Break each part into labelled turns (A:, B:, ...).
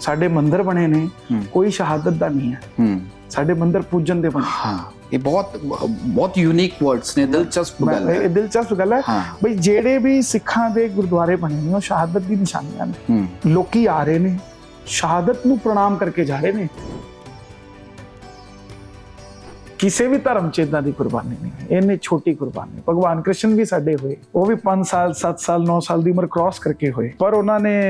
A: ਸਾਡੇ ਮੰਦਿਰ ਬਣੇ ਨੇ। ਕੋਈ ਸ਼ਹਾਦਤ ਦਾ ਨਹੀਂ ਹੈ। ਸਾਡੇ ਮੰਦਿਰ ਪੂਜਨ ਦੇ ਬਣੇ।
B: ਹਾਂ ਇਹ ਬਹੁਤ ਬਹੁਤ ਯੂਨੀਕ ਵਰਡਸ ਨੇ ਦਿਲਚਸਪ ਗੱਲ ਹੈ
A: ਇਹ ਦਿਲਚਸਪ ਗੱਲ ਹੈ। ਬਈ ਜਿਹੜੇ ਵੀ ਸਿੱਖਾਂ ਦੇ ਗੁਰਦੁਆਰੇ ਬਣੇ ਨੇ ਉਹ ਸ਼ਹਾਦਤ ਦੀ ਨਿਸ਼ਾਨੀਆਂ ਨੇ। ਲੋਕੀ ਆ ਰਹੇ ਨੇ ਸ਼ਹਾਦਤ ਨੂੰ ਪ੍ਰਣਾਮ ਕਰਕੇ ਜਾ ਰਹੇ ਨੇ। ਕਿਸੇ ਵੀ ਧਰਮ ਚ ਇਦਾਂ ਦੀ ਕੁਰਬਾਨੀ ਨਹੀਂ ਹੈ। ਇੰਨੀ ਛੋਟੀ ਕੁਰਬਾਨੀ। ਭਗਵਾਨ ਕ੍ਰਿਸ਼ਨ ਵੀ ਸਾਡੇ ਹੋਏ। ਉਹ ਵੀ 5 ਸਾਲ 7 ਸਾਲ 9 ਸਾਲ ਦੀ ਉਮਰ ਕ੍ਰਾਸ ਕਰਕੇ ਹੋਏ। ਪਰ ਉਹਨਾਂ ਨੇ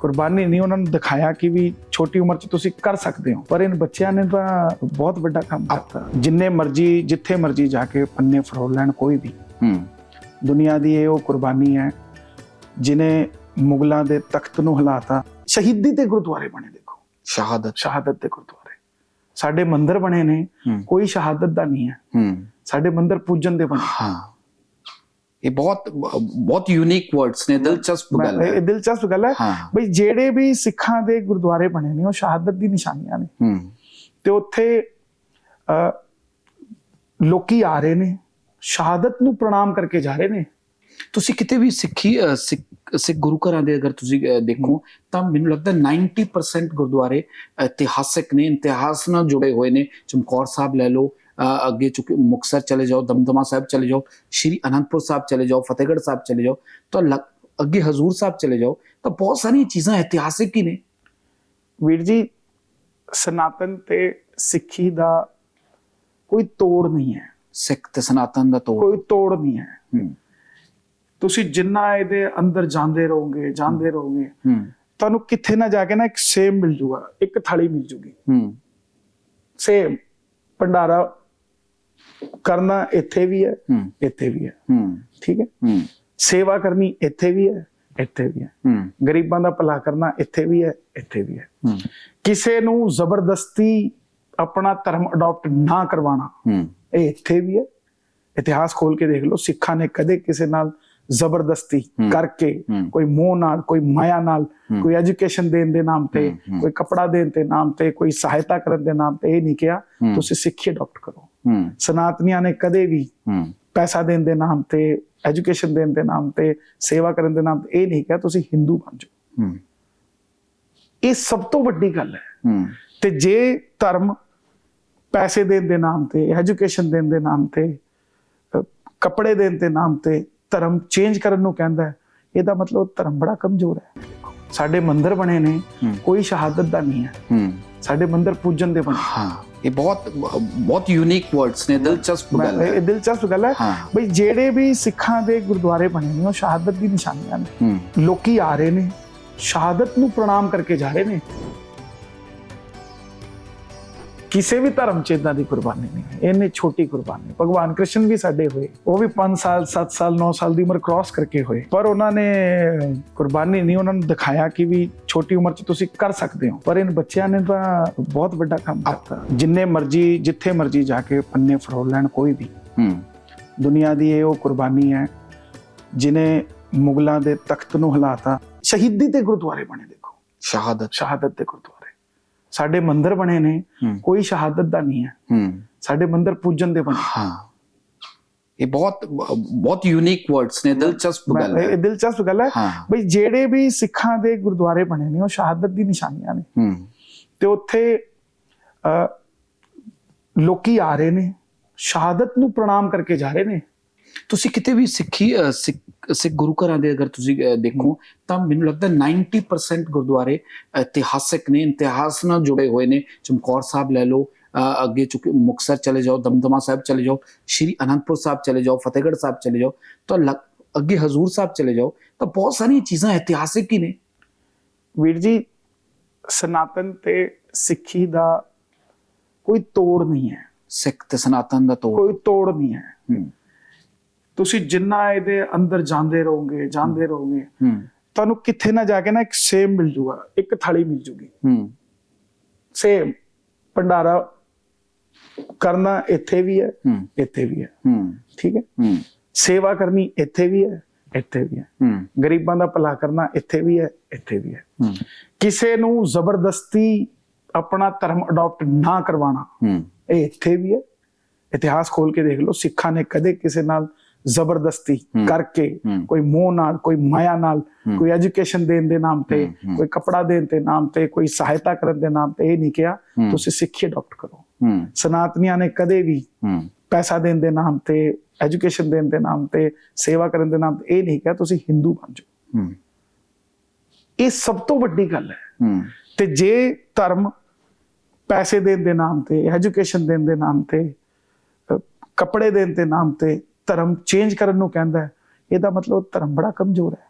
A: ਕੁਰਬਾਨੀ ਨਹੀਂ ਉਹਨਾਂ ਨੂੰ ਦਿਖਾਇਆ ਕਿ ਵੀ ਛੋਟੀ ਉਮਰ ਚ ਤੁਸੀਂ ਕਰ ਸਕਦੇ ਹੋ। ਪਰ ਇਨ ਬੱਚਿਆਂ ਨੇ ਤਾਂ ਬਹੁਤ ਵੱਡਾ ਕੰਮ ਕਰਤਾ ਜਿੰਨੇ ਮਰਜ਼ੀ ਜਿੱਥੇ ਮਰਜ਼ੀ ਜਾ ਕੇ ਪੰਨੇ ਫਰੋਲ ਲੈਣ ਕੋਈ ਵੀ।
B: ਹੂੰ।
A: ਦੁਨੀਆ ਦੀ ਇਹ ਉਹ ਕੁਰਬਾਨੀ ਹੈ ਜਿਨੇ ਮੁਗਲਾਂ ਦੇ ਤਖਤ ਨੂੰ ਹਿਲਾਤਾ। ਸ਼ਹੀਦੀ ਤੇ ਗੁਰਦੁਆਰੇ ਬਣੇ ਦੇਖੋ।
B: ਸ਼ਹਾਦਤ।
A: ਸ਼ਹਾਦਤ ਦੇ ਗੁਰਦੁਆਰੇ। ਸਾਡੇ ਮੰਦਿਰ ਬਣੇ ਨੇ ਕੋਈ ਸ਼ਹਾਦਤ ਦਾ ਨਹੀਂ ਹੈ। ਸਾਡੇ ਮੰਦਿਰ ਪੂਜਨ ਦੇ ਬਣੇ।
B: ਹਾਂ। ਇਹ ਬਹੁਤ ਬਹੁਤ ਯੂਨੀਕ ਵਰਡਸ ਨੇ ਦਿਲਚਸਪ ਗੱਲ ਹੈ।
A: ਇਹ ਦਿਲਚਸਪ ਗੱਲ ਹੈ। ਬਈ ਜਿਹੜੇ ਵੀ ਸਿੱਖਾਂ ਦੇ ਗੁਰਦੁਆਰੇ ਬਣੇ ਨੇ ਉਹ ਸ਼ਹਾਦਤ ਦੀ ਨਿਸ਼ਾਨੀਆਂ ਨੇ।
B: ਹੂੰ।
A: ਤੇ ਉੱਥੇ ਅ, ਲੋਕੀ ਆ ਰਹੇ ਨੇ। ਸ਼ਹਾਦਤ ਨੂੰ ਪ੍ਰਣਾਮ ਕਰਕੇ ਜਾ ਰਹੇ ਨੇ।
B: ਤੁਸੀਂ ਕਿਤੇ ਵੀ ਸਿੱਖੀ ਸਿੱਖ ਗੁਰੂ ਘਰਾਂ ਦੇ ਅਗਰ ਤੁਸੀਂ ਦੇਖੋ ਤਾਂ ਮੈਨੂੰ ਲੱਗਦਾ 90% ਗੁਰਦੁਆਰੇ ਇਤਿਹਾਸਿਕ ਨੇ ਇਤਿਹਾਸ ਨਾਲ ਜੁੜੇ ਹੋਏ ਨੇ। ਚਮਕੌਰ ਸਾਹਿਬ ਲੈ ਲਓ ਅੱਗੇ ਚੁੱਕੇ ਮੁਕਤਸਰ ਚਲੇ ਜਾਓ ਦਮਦਮਾ ਸਾਹਿਬ ਚਲੇ ਜਾਓ ਸ਼੍ਰੀ ਅਨੰਦਪੁਰ ਸਾਹਿਬ ਚਲੇ ਜਾਓ ਫਤਿਹਗੜ੍ਹ ਸਾਹਿਬ ਚਲੇ ਜਾਓ ਤਾਂ ਅੱਗੇ ਹਜ਼ੂਰ ਸਾਹਿਬ ਚਲੇ ਜਾਓ ਤਾਂ ਬਹੁਤ ਸਾਰੀਆਂ ਚੀਜ਼ਾਂ ਇਤਿਹਾਸਿਕ ਹੀ ਨੇ।
A: ਵੀਰ ਜੀ ਸਨਾਤਨ ਤੇ ਸਿੱਖੀ ਦਾ ਕੋਈ ਤੋੜ ਨਹੀਂ ਹੈ।
B: ਸਿੱਖ ਤੇ ਸਨਾਤਨ ਦਾ ਤੋੜ।
A: ਕੋਈ ਤੋੜ ਨਹੀਂ ਹੈ।
B: ਹੂੰ।
A: ਤੁਸੀਂ ਜਿੰਨਾ ਇਹਦੇ ਅੰਦਰ ਜਾਂਦੇ ਰਹੋਗੇ ਜਾਂਦੇ ਰਹੋਗੇ ਤੁਹਾਨੂੰ ਕਿੱਥੇ ਨਾ ਜਾ ਕੇ ਨਾ ਇੱਕ ਸੇਮ ਮਿਲ ਜੂਗਾ ਇੱਕ ਥਾਲੀ ਮਿਲ ਜੂਗੀ।
B: ਹੂੰ।
A: ਸੇਮ ਭੰਡਾਰਾ ਕਰਨਾ ਇੱਥੇ ਵੀ ਹੈ ਇੱਥੇ ਵੀ ਹੈ।
B: ਹੂੰ।
A: ਠੀਕ ਹੈ?
B: ਹੂੰ।
A: ਸੇਵਾ ਕਰਨੀ ਇੱਥੇ ਵੀ ਹੈ ਇੱਥੇ ਵੀ ਹੈ।
B: ਹੂੰ।
A: ਗਰੀਬਾਂ ਦਾ ਭਲਾ ਕਰਨਾ ਇੱਥੇ ਵੀ ਹੈ ਇੱਥੇ ਵੀ ਹੈ।
B: ਹੂੰ।
A: ਕਿਸੇ ਨੂੰ ਜ਼ਬਰਦਸਤੀ ਆਪਣਾ ਧਰਮ ਅਡਾਪਟ ਨਾ ਕਰਵਾਉਣਾ
B: ਹੂੰ।
A: ਇਹ ਇੱਥੇ ਵੀ ਹੈ। ਇਤਿਹਾਸ ਖੋਲ ਕੇ ਦੇਖ ਲਓ ਸਿੱਖਾਂ ਨੇ ਕਦੇ ਕਿਸੇ ਨਾਲ ਜ਼ਬਰਦਸਤੀ। ਕਰਕੇ। ਕੋਈ ਮੋਹ ਨਾਲ ਕੋਈ ਮਾਇਆ ਨਾਲ। ਕੋਈ ਐਜੂਕੇਸ਼ਨ ਦੇਣ ਦੇ ਨਾਮ ਤੇ। ਕੋਈ ਕਪੜਾ ਦੇਣ ਦੇ ਨਾਮ ਤੇ ਕੋਈ ਸਹਾਇਤਾ ਕਰਨ ਦੇ ਨਾਮ ਤੇ ਇਹ ਨਹੀਂ ਕਿਹਾ। ਤੁਸੀਂ ਸਿੱਖੀ ਅਡਾਪਟ ਕਰੋ ਸਨਾਤਨੀਆਂ ਨੇ ਕਦੇ ਵੀ ਪੈਸਾ ਦੇਣ ਦੇ ਨਾਮ ਤੇ ਐਜੂਕੇਸ਼ਨ ਦੇਣ ਦੇ ਨਾਮ ਤੇ ਸੇਵਾ ਕਰਨ ਦੇ ਨਾਮ ਤੇ ਇਹ ਨਹੀਂ ਕਿਹਾ ਤੁਸੀਂ ਹਿੰਦੂ ਬਣ ਜਾਓ ਇਹ ਸਭ ਤੋਂ ਵੱਡੀ ਗੱਲ ਹੈ ਤੇ ਜੇ ਧਰਮ ਪੈਸੇ ਦੇਣ ਦੇ ਨਾਮ ਤੇ ਐਜੂਕੇਸ਼ਨ ਦੇਣ ਦੇ ਨਾਮ ਤੇ ਕੱਪੜੇ ਦੇਣ ਦੇ ਨਾਮ ਤੇ ਧਰਮ ਚੇਂਜ ਕਰਨ ਨੂੰ ਕਹਿੰਦਾ ਹੈ ਇਹਦਾ ਮਤਲਬ ਧਰਮ ਬੜਾ ਕਮਜ਼ੋਰ ਹੈ। ਸਾਡੇ ਮੰਦਿਰ ਬਣੇ ਨੇ। ਕੋਈ ਸ਼ਹਾਦਤ ਦਾ ਨਹੀਂ ਹੈ। ਸਾਡੇ ਮੰਦਿਰ ਪੂਜਨ ਦੇ ਬਣੇ।
B: ਹਾਂ ਇਹ ਬਹੁਤ ਬਹੁਤ ਯੂਨੀਕ ਵਰਡਸ ਨੇ ਦਿਲਚਸਪ ਗੱਲ ਹੈ।
A: ਇਹ ਦਿਲਚਸਪ ਗੱਲ ਹੈ। ਬਈ ਜਿਹੜੇ ਵੀ ਸਿੱਖਾਂ ਦੇ ਗੁਰਦੁਆਰੇ ਬਣੇ ਨੇ ਉਹ ਸ਼ਹਾਦਤ ਦੀ ਨਿਸ਼ਾਨੀਆਂ ਨੇ। ਲੋਕੀ ਆ ਰਹੇ ਨੇ ਸ਼ਹਾਦਤ ਨੂੰ ਪ੍ਰਣਾਮ ਕਰਕੇ ਜਾ ਰਹੇ ਨੇ। ਕਿਸੇ ਵੀ ਧਰਮ ਚ ਇਦਾਂ ਦੀ ਕੁਰਬਾਨੀ ਨਹੀਂ ਇੰਨੀ ਛੋਟੀ ਕੁਰਬਾਨੀ। ਭਗਵਾਨ ਕ੍ਰਿਸ਼ਨ ਵੀ ਸਾਡੇ ਹੋਏ। ਉਹ ਵੀ 5 ਸਾਲ 7 ਸਾਲ 9 ਸਾਲ ਦੀ ਉਮਰ ਕ੍ਰਾਸ ਕਰਕੇ ਹੋਏ। ਪਰ ਉਹਨਾਂ ਨੇ ਕੁਰਬਾਨੀ ਨਹੀਂ ਉਹਨਾਂ ਨੂੰ ਦਿਖਾਇਆ ਕਿ ਵੀ ਛੋਟੀ ਉਮਰ ਚ ਤੁਸੀਂ ਕਰ ਸਕਦੇ ਹੋ। ਪਰ ਇਨ ਬੱਚਿਆਂ ਨੇ ਤਾਂ ਬਹੁਤ ਵੱਡਾ ਕੰਮ ਕਰਤਾ ਜਿੰਨੇ ਮਰਜ਼ੀ ਜਿੱਥੇ ਮਰਜ਼ੀ ਜਾ ਕੇ ਪੰਨੇ ਫਰੋਲ ਲੈਣ ਕੋਈ ਵੀ।
B: ਹੂੰ।
A: ਦੁਨੀਆ ਦੀ ਇਹ ਉਹ ਕੁਰਬਾਨੀ ਹੈ ਜਿਨੇ ਮੁਗਲਾਂ ਦੇ ਤਖਤ ਨੂੰ ਹਿਲਾਤਾ। ਸ਼ਹੀਦੀ ਤੇ ਗੁਰਦੁਆਰੇ ਬਣੇ ਦੇਖੋ।
B: ਸ਼ਹਾਦਤ।
A: ਸ਼ਹਾਦਤ ਦੇ ਗੁਰਦੁਆਰੇ। ਸਾਡੇ ਮੰਦਿਰ ਬਣੇ ਨੇ ਕੋਈ ਸ਼ਹਾਦਤ ਦਾ ਨਹੀਂ ਹੈ। ਸਾਡੇ ਮੰਦਿਰ ਪੂਜਨ ਦੇ ਬਣੇ।
B: ਹਾਂ। ਇਹ ਬਹੁਤ ਬਹੁਤ ਯੂਨੀਕ ਵਰਡਸ ਨੇ ਦਿਲਚਸਪ ਗੱਲ
A: ਇਹ
B: ਹੈ
A: ਦਿਲਚਸਪ ਗੱਲ ਹੈ। ਬਈ ਜਿਹੜੇ ਵੀ ਸਿੱਖਾਂ ਦੇ ਗੁਰਦੁਆਰੇ ਬਣੇ ਨੇ ਉਹ ਸ਼ਹਾਦਤ ਦੀ ਨਿਸ਼ਾਨੀਆਂ ਨੇ। ਤੇ ਉੱਥੇ ਲੋਕੀ ਆ ਰਹੇ ਨੇ ਸ਼ਹਾਦਤ ਨੂੰ ਪ੍ਰਣਾਮ ਕਰਕੇ ਜਾ ਰਹੇ ਨੇ।
B: ਤੁਸੀਂ ਕਿਤੇ ਵੀ ਸਿੱਖ ਸਿੱਖ ਗੁਰੂ ਘਰਾਂ ਦੇ ਅਗਰ ਤੁਸੀਂ ਦੇਖੋ ਤਾਂ ਮੈਨੂੰ ਲੱਗਦਾ 90% ਗੁਰਦੁਆਰੇ ਇਤਿਹਾਸਿਕ ਨੇ ਇਤਿਹਾਸ ਨਾਲ ਜੁੜੇ ਹੋਏ ਨੇ। ਚਮਕੌਰ ਸਾਹਿਬ ਲੈ ਲਓ ਅੱਗੇ ਚੁੱਕੇ ਮੁਕਤਸਰ ਚਲੇ ਜਾਓ ਦਮਦਮਾ ਸਾਹਿਬ ਚਲੇ ਜਾਓ ਸ਼੍ਰੀ ਅਨੰਦਪੁਰ ਸਾਹਿਬ ਚਲੇ ਜਾਓ ਫਤਿਹਗੜ੍ਹ ਸਾਹਿਬ ਚਲੇ ਜਾਓ ਤਾਂ ਅੱਗੇ ਹਜ਼ੂਰ ਸਾਹਿਬ ਚਲੇ ਜਾਓ ਤਾਂ ਬਹੁਤ ਸਾਰੀਆਂ ਚੀਜ਼ਾਂ ਇਤਿਹਾਸਿਕ ਹੀ ਨੇ।
A: ਵੀਰ ਜੀ ਸਨਾਤਨ ਤੇ ਸਿੱਖੀ ਦਾ ਕੋਈ ਤੋੜ ਨਹੀਂ ਹੈ।
B: ਸਿੱਖ ਤੇ ਸਨਾਤਨ ਦਾ ਤੋੜ।
A: ਕੋਈ ਤੋੜ ਨਹੀਂ ਹੈ।
B: ਹੂੰ।
A: ਤੁਸੀਂ ਜਿੰਨਾ ਇਹਦੇ ਅੰਦਰ ਜਾਂਦੇ ਰਹੋਗੇ ਜਾਂਦੇ ਰਹੋਗੇ ਤੁਹਾਨੂੰ ਕਿੱਥੇ ਨਾ ਜਾ ਕੇ ਨਾ ਇੱਕ ਸੇਮ ਮਿਲ ਜੂਗਾ ਇੱਕ ਥਾਲੀ ਮਿਲ ਜੂਗੀ।
B: ਹੂੰ।
A: ਸੇਮ ਭੰਡਾਰਾ ਕਰਨਾ ਇੱਥੇ ਵੀ ਹੈ ਇੱਥੇ ਵੀ ਹੈ।
B: ਹੂੰ।
A: ਠੀਕ ਹੈ?
B: ਹੂੰ।
A: ਸੇਵਾ ਕਰਨੀ ਇੱਥੇ ਵੀ ਹੈ ਇੱਥੇ ਵੀ ਹੈ।
B: ਹੂੰ।
A: ਗਰੀਬਾਂ ਦਾ ਭਲਾ ਕਰਨਾ ਇੱਥੇ ਵੀ ਹੈ ਇੱਥੇ ਵੀ ਹੈ।
B: ਹੂੰ।
A: ਕਿਸੇ ਨੂੰ ਜ਼ਬਰਦਸਤੀ ਆਪਣਾ ਧਰਮ ਅਡਾਪਟ ਨਾ ਕਰਵਾਉਣਾ
B: ਹੂੰ।
A: ਇਹ ਇੱਥੇ ਵੀ ਹੈ। ਇਤਿਹਾਸ ਖੋਲ ਕੇ ਦੇਖ ਲਓ ਸਿੱਖਾਂ ਨੇ ਕਦੇ ਕਿਸੇ ਨਾਲ ਜ਼ਬਰਦਸਤੀ। ਕਰਕੇ। ਕੋਈ ਮੋਹ ਨਾਲ ਕੋਈ ਮਾਇਆ ਨਾਲ ਕੋਈ ਐਜੂਕੇਸ਼ਨ ਦੇਣ ਦੇ ਨਾਮ ਤੇ। ਕੋਈ ਕਪੜਾ ਦੇਣ ਦੇ ਨਾਮ ਤੇ ਕੋਈ ਸਹਾਇਤਾ ਕਰਨ ਦੇ ਨਾਮ ਤੇ ਇਹ ਨਹੀਂ ਕਿਹਾ। ਤੁਸੀਂ ਸਿੱਖੀ ਅਡਾਪਟ ਕਰੋ ਸਨਾਤਨੀਆਂ ਨੇ ਕਦੇ ਵੀ ਪੈਸਾ ਦੇਣ ਦੇ ਨਾਮ ਤੇ ਐਜੂਕੇਸ਼ਨ ਦੇਣ ਦੇ ਨਾਮ ਤੇ ਸੇਵਾ ਕਰਨ ਦੇ ਨਾਮ ਤੇ ਇਹ ਨਹੀਂ ਕਿਹਾ ਤੁਸੀਂ ਹਿੰਦੂ ਬਣ ਜਾਓ। ਇਹ ਸਭ ਤੋਂ ਵੱਡੀ ਗੱਲ ਹੈ। ਤੇ ਜੇ ਧਰਮ ਪੈਸੇ ਦੇਣ ਦੇ ਨਾਮ ਤੇ ਐਜੂਕੇਸ਼ਨ ਦੇਣ ਦੇ ਨਾਮ ਤੇ ਕੱਪੜੇ ਦੇਣ ਦੇ ਨਾਮ ਤੇ ਧਰਮ ਚੇਂਜ ਕਰਨ ਨੂੰ ਕਹਿੰਦਾ ਹੈ ਇਹਦਾ ਮਤਲਬ ਧਰਮ ਬੜਾ ਕਮਜ਼ੋਰ ਹੈ।